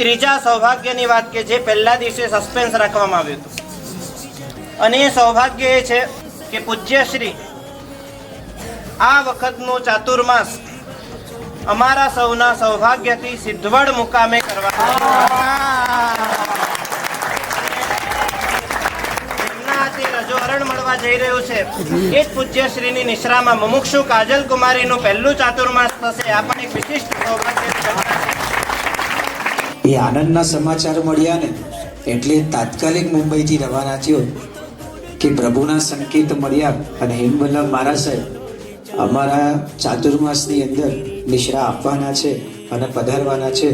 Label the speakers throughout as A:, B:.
A: ત્રીજા સૌભાગ્યની વાત કે જે પહેલા દિવસે સસ્પેન્સ રાખવામાં આવ્યું હતું. અને એ સૌભાગ્ય એ છે કે પૂજ્યશ્રી આ વખતનો ચાતુર્માસ અમારા સૌના સૌભાગ્યથી સિદ્ધવડ મુકામે કરવા રજોહરણ મળવા જઈ રહ્યું છે. એ જ પૂજ્ય શ્રીની નિશ્રામાં મુમુક્ષુ કાજલ કુમારીનું પહેલું ચાતુર્માસ થશે. આ પણ એક વિશિષ્ટ છે
B: એ આનંદના સમાચાર મળ્યા ને, એટલે તાત્કાલિક મુંબઈથી રવાના થયો કે પ્રભુના સંકેત મળ્યા અને હિમવલ્લભ મહારાજ સાહેબ, અમારા ચાતુર્માસની અંદર નિશ્રા આપવાના છે અને પધારવાના છે.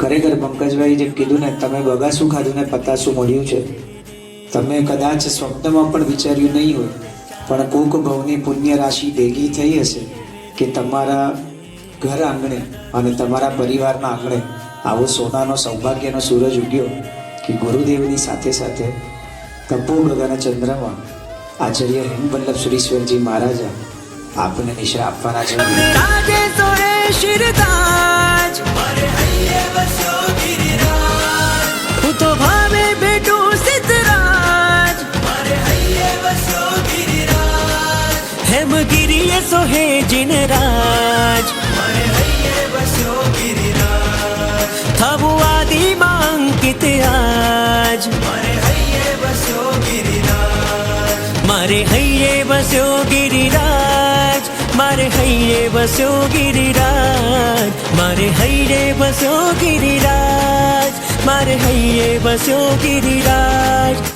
B: ખરેખર પંકજભાઈ જેમ કીધું ને, તમે બગાસું ખાધું ને, પતાસું મળ્યું છે. તમે કદાચ સ્વપ્નમાં પણ વિચાર્યું નહીં હોય, પણ કોક ભવની પુણ્ય રાશિ ભેગી થઈ હશે કે તમારા ઘર આંગણે અને તમારા પરિવારના આંગણે આવો સોનાનો સૌભાગ્યનો સૂરજ ઉગ્યો કે ગુરુદેવની સાથે સાથે તપોગગન ચંદ્રમાં આચાર્ય હેમવલ્લભ સુરીશ્વરજી મહારાજા આપને નિશ્રા આપવાના છે.
C: તાજે સોરે શિરતાજ. હું તો ભાવે બેટું સિદ્ધરાજ. સોહે જીનરાજ. માંકિત આજ મારે હૈયે બસ્યો ગિરિરાજ મારે હૈયે બસ્યો ગિરિરાજ મારે હૈયે બસ્યો ગિરિરાજ મારે હૈયે બસ્યો ગિરિરાજ